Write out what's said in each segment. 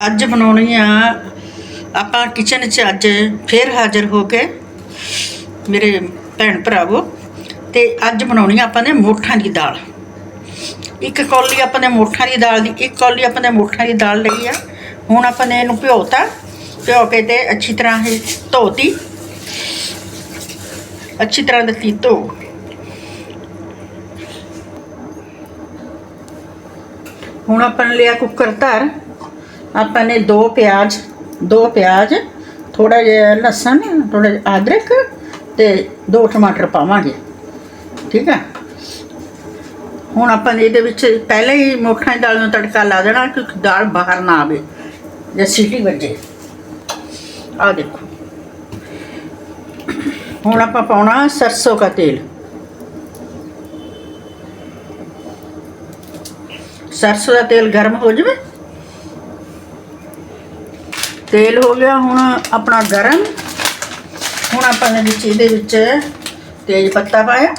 ਅੱਜ ਬਣਾਉਣੀ ਆ। ਆਪਾਂ ਕਿਚਨ 'ਚ ਅੱਜ ਫੇਰ ਹਾਜ਼ਰ ਹੋ ਕੇ ਮੇਰੇ ਭੈਣ ਭਰਾਵੋ, ਤੇ ਅੱਜ ਬਣਾਉਣੀ ਆ ਆਪਾਂ ਨੇ ਮੋਠਾਂ ਦੀ ਦਾਲ। ਇੱਕ ਕੌਲੀ ਆਪਾਂ ਨੇ ਮੋਠਾਂ ਦੀ ਦਾਲ ਦੀ, ਇੱਕ ਕੌਲੀ ਆਪਾਂ ਨੇ ਮੋਠਾਂ ਦੀ ਦਾਲ ਲਈ ਆ। ਹੁਣ ਆਪਾਂ ਨੇ ਇਹਨੂੰ ਭਿਓਤਾ ਭਿਓ ਕੇ ਤੇ ਅੱਛੀ ਤਰ੍ਹਾਂ ਇਹ ਧੋਤੀ। ਅੱਛੀ ਤਰ੍ਹਾਂ ਦਿੱਤੀ ਧੋ। ਹੁਣ ਆਪਾਂ ਨੇ ਲਿਆ ਕੁੱਕਰ ਧਰ। ਆਪਾਂ ਨੇ ਦੋ ਪਿਆਜ਼ ਦੋ ਪਿਆਜ਼ ਥੋੜਾ ਜਿਹਾ ਲਸਣ ਥੋੜਾ ਜਿਹਾ ਅਦਰਕ ਤੇ ਦੋ ਟਮਾਟਰ ਪਾਵਾਂਗੇ। ਠੀਕ ਹੈ? ਹੁਣ ਆਪਾਂ ਇਹਦੇ ਵਿੱਚ ਪਹਿਲਾਂ ਹੀ ਮੋਠਾਂ ਦੀ ਦਾਲ ਨੂੰ ਤੜਕਾ ਲਾ ਦੇਣਾ ਕਿ ਦਾਲ ਬਾਹਰ ਨਾ ਆਵੇ, ਜਾਂ ਸੀਟੀ ਵੱਜੇ। ਆ ਦੇਖੋ। ਹੁਣ ਆਪਾਂ ਪਾਉਣਾ ਸਰਸੋਂ ਦਾ ਤੇਲ। ਸਰਸੋਂ ਦਾ ਤੇਲ ਗਰਮ ਹੋ ਜਾਵੇ ਤੇਲ ਹੋ ਗਿਆ ਹੁਣ ਆਪਣਾ ਗਰਮ। ਹੁਣ ਆਪਾਂ ਨੇ ਵਿੱਚ ਇਹਦੇ ਵਿੱਚ ਤੇਜ ਪੱਤਾ ਪਾਇਆ।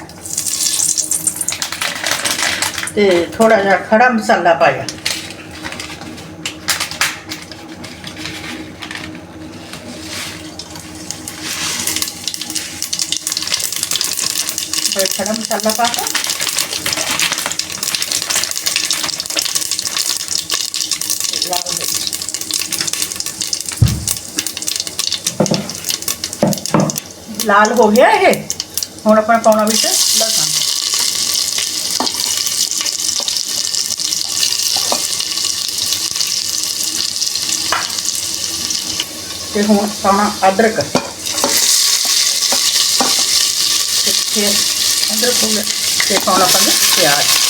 ਤੇ ਥੋੜਾ ਜਿਹਾ ਖੜਾ ਮਸਾਲਾ ਪਾਇਆ। ਖੜਾ ਮਸਾਲਾ ਪਾ ਲਾਲ ਹੋ ਗਿਆ ਇਹ ਹੁਣ ਆਪਾਂ ਪਾਉਣਾ ਵਿੱਚ ਲਸਣ ਤੇ ਹੁਣ ਪਾਉਣਾ ਅਦਰਕ ਤੇ ਫਿਰ ਅਦਰਕ ਹੋ ਗਿਆ ਤੇ ਪਾਉਣਾ ਪੰਜ ਪਿਆਜ਼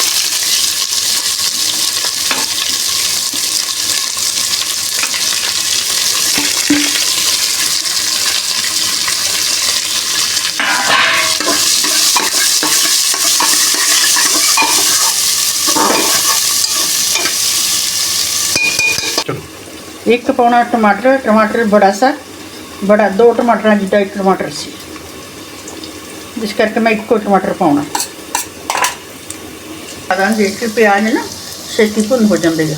ਇੱਕ ਪਾਉਣਾ ਟਮਾਟਰ ਟਮਾਟਰ ਬੜਾ ਸਾ, ਬੜਾ ਦੋ ਟਮਾਟਰਾਂ ਜਿੱਡਾ ਇੱਕ ਟਮਾਟਰ ਸੀ। ਜਿਸ ਕਰਕੇ ਮੈਂ ਇੱਕੋ ਟਮਾਟਰ ਪਾਉਣਾ। ਆਦਾ ਜੇ ਕੇ ਪਿਆਜ਼ ਨਾ ਛੇਤੀ ਭੁੰਨ ਹੋ ਜਾਂਦੇ ਆ।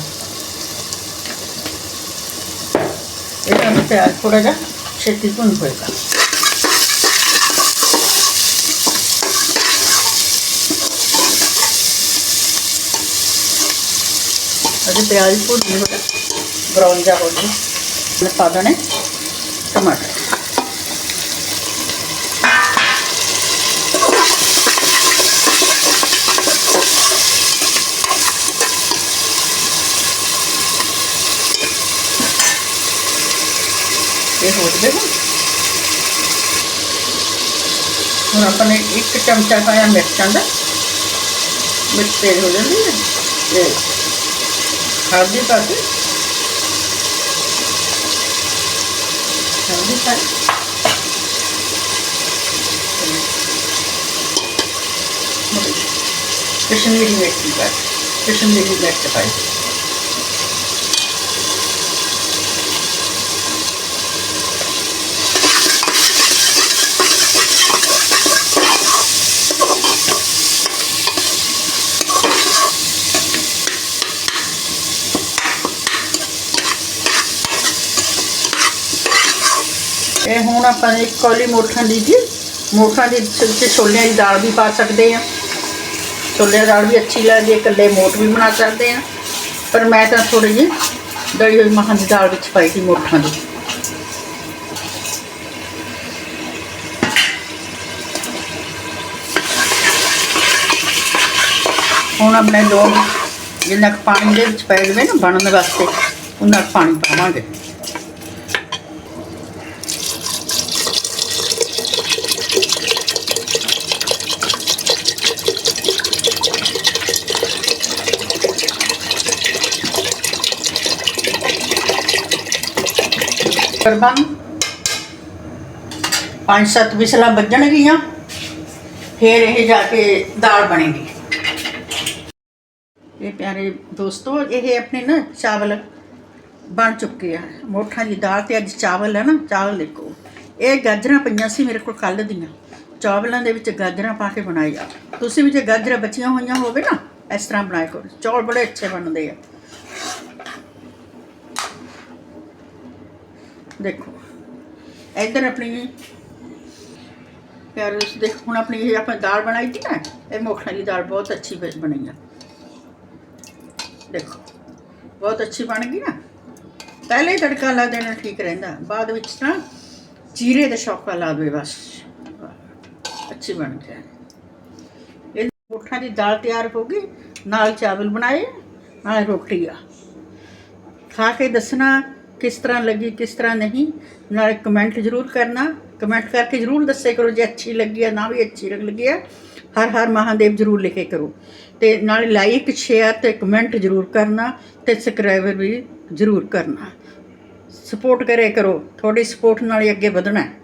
ਇਹਨਾਂ ਦਾ ਪਿਆਜ਼ ਥੋੜਾ ਜਿਹਾ ਛੇਤੀ ਭੁੰਨ ਹੋਏਗਾ। ਅਜੇ ਪਿਆਜ਼ ਭੁੰਨ ਨਹੀਂ ਹੋਇਆ। ਬਰਾਊਨ ਜਿਹਾ ਹੋ ਜਾਏ ਮੈਂ ਪਾ ਦੇਣੇ ਟਮਾਟਰ ਇਹ ਹੋ ਜਵੇ ਹੁਣ ਹੁਣ ਆਪਾਂ ਨੇ ਇੱਕ ਚਮਚਾ ਪਾਇਆ ਮਿਰਚਾਂ ਦਾ ਮਿਰਚ ਤੇਜ਼ ਹੋ ਜਾਂਦੀ ਹੈ ਤੇ ਹਲਦੀ ਪਾ ਕੇ ਹਲਦੀ ਪਾ ਕੇ ਕਸ਼ਮੀਰੀ ਮਿਰਚ ਪਾ ਕਸ਼ਮੀਰੀ ਮਿਰਚ ਪਾਈ ਇਹ ਹੁਣ ਆਪਾਂ ਇੱਕ ਕੌਲੀ ਮੋਠਾਂ ਦੀ ਜੀ, ਮੋਠਾਂ ਦੀ ਵਿੱਚ ਛੋਲਿਆਂ ਦੀ ਦਾਲ ਵੀ ਪਾ ਸਕਦੇ ਆ ਛੋਲਿਆਂ ਦੀ ਦਾਲ ਵੀ ਅੱਛੀ ਲੱਗਦੀ ਹੈ, ਇਕੱਲੇ ਮੋਠ ਵੀ ਬਣਾ ਸਕਦੇ ਆ ਪਰ ਮੈਂ ਤਾਂ ਥੋੜੀ ਜਿਹੀ ਦਲੀ ਹੋਈ ਮਹਾਂ ਦੀ ਦਾਲ ਵਿੱਚ ਪਾਈ ਸੀ ਮੋਠਾਂ ਦੀ। ਹੁਣ ਆਪਣੇ ਲੋਕ ਜਿੰਨਾ ਕੁ ਪਾਣੀ ਦੇ ਵਿੱਚ ਪੈ ਜਾਵੇ ਨਾ ਬਣਨ ਵਾਸਤੇ, ਉਹਨਾਂ ਪਾਣੀ ਪਾਵਾਂਗੇ। ਕਰਬਾਂ ਪੰਜ ਸੱਤ ਵਿਸਲਾਂ ਵੱਜਣਗੀਆਂ, ਫਿਰ ਇਹ ਜਾ ਕੇ ਦਾਲ ਬਣੇਗੀ। ਇਹ ਪਿਆਰੇ ਦੋਸਤੋ, ਇਹ ਆਪਣੇ ਨਾ ਚਾਵਲ ਬਣ ਚੁੱਕੇ ਆ। ਮੋਠਾਂ ਦੀ ਦਾਲ ਤੇ ਅੱਜ ਚਾਵਲ ਹੈ ਨਾ, ਚਾਵਲ ਦੇਖੋ। ਇਹ ਗਾਜਰਾਂ ਪਈਆਂ ਸੀ ਮੇਰੇ ਕੋਲ ਕੱਲ ਦੀਆਂ। ਚਾਵਲਾਂ ਦੇ ਵਿੱਚ ਗਾਜਰਾਂ ਪਾ ਕੇ ਬਣਾਈ ਆ। ਤੁਸੀਂ ਵੀ ਜੇ ਗਾਜਰਾਂ ਬਚੀਆਂ ਹੋਈਆਂ ਹੋਵੇ ਨਾ, ਇਸ ਤਰ੍ਹਾਂ ਬਣਾਇਆ ਕਰੋ। ਚੌਲ ਬੜੇ ਅੱਛੇ ਬਣਦੇ ਆ। ਦੇਖੋ। ਇੱਧਰ ਆਪਣੀ ਪਿਆਰ ਉਸ ਦੇਖ, ਹੁਣ ਆਪਣੀ ਇਹ ਆਪਾਂ ਦਾਲ ਬਣਾਈ ਸੀ ਨਾ, ਇਹ ਮੋਖਣ ਦੀ ਦਾਲ ਬਹੁਤ ਅੱਛੀ ਬਣ- ਬਣੀ ਆ। ਦੇਖੋ, ਬਹੁਤ ਅੱਛੀ ਬਣ ਗਈ ਨਾ। ਪਹਿਲੇ ਹੀ ਤੜਕਾ ਲਾ ਦੇਣਾ ਠੀਕ ਰਹਿੰਦਾ, ਬਾਅਦ ਵਿੱਚ ਨਾ ਜੀਰੇ ਦਾ ਸ਼ੌਕਾ ਲਾ ਦੇ ਬਸ। ਅੱਛੀ ਬਣ ਗਿਆ। ਇਹ ਮੋਠਾਂ ਦੀ ਦਾਲ ਤਿਆਰ ਹੋ ਗਈ, ਨਾਲ ਚਾਵਲ ਬਣਾਏ, ਨਾਲ ਰੋਟੀ ਆ। ਖਾ ਕੇ ਦੱਸਣਾ ਕਿਸ ਤਰ੍ਹਾਂ ਲੱਗੀ, ਕਿਸ ਤਰ੍ਹਾਂ ਨਹੀਂ, ਨਾਲ ਕਮੈਂਟ ਜ਼ਰੂਰ ਕਰਨਾ। ਕਮੈਂਟ ਕਰਕੇ ਜ਼ਰੂਰ ਦੱਸੇ ਕਰੋ ਜੇ ਅੱਛੀ ਲੱਗੀ ਆ, ਨਾ ਵੀ ਅੱਛੀ ਲੱਗੀ ਆ। ਹਰ ਹਰ ਮਹਾਦੇਵ ਜ਼ਰੂਰ ਲਿਖੇ ਕਰੋ। ਤੇ ਨਾਲ ਲਾਈਕ ਸ਼ੇਅਰ ਤੇ ਕਮੈਂਟ ਜ਼ਰੂਰ ਕਰਨਾ ਤੇ ਸਬਸਕ੍ਰਾਈਬਰ ਵੀ ਜ਼ਰੂਰ ਕਰਨਾ। ਸਪੋਰਟ ਕਰੇ ਕਰੋ। ਤੁਹਾਡੀ ਸਪੋਰਟ ਨਾਲ ਹੀ ਅੱਗੇ ਵਧਣਾ। ਹੈ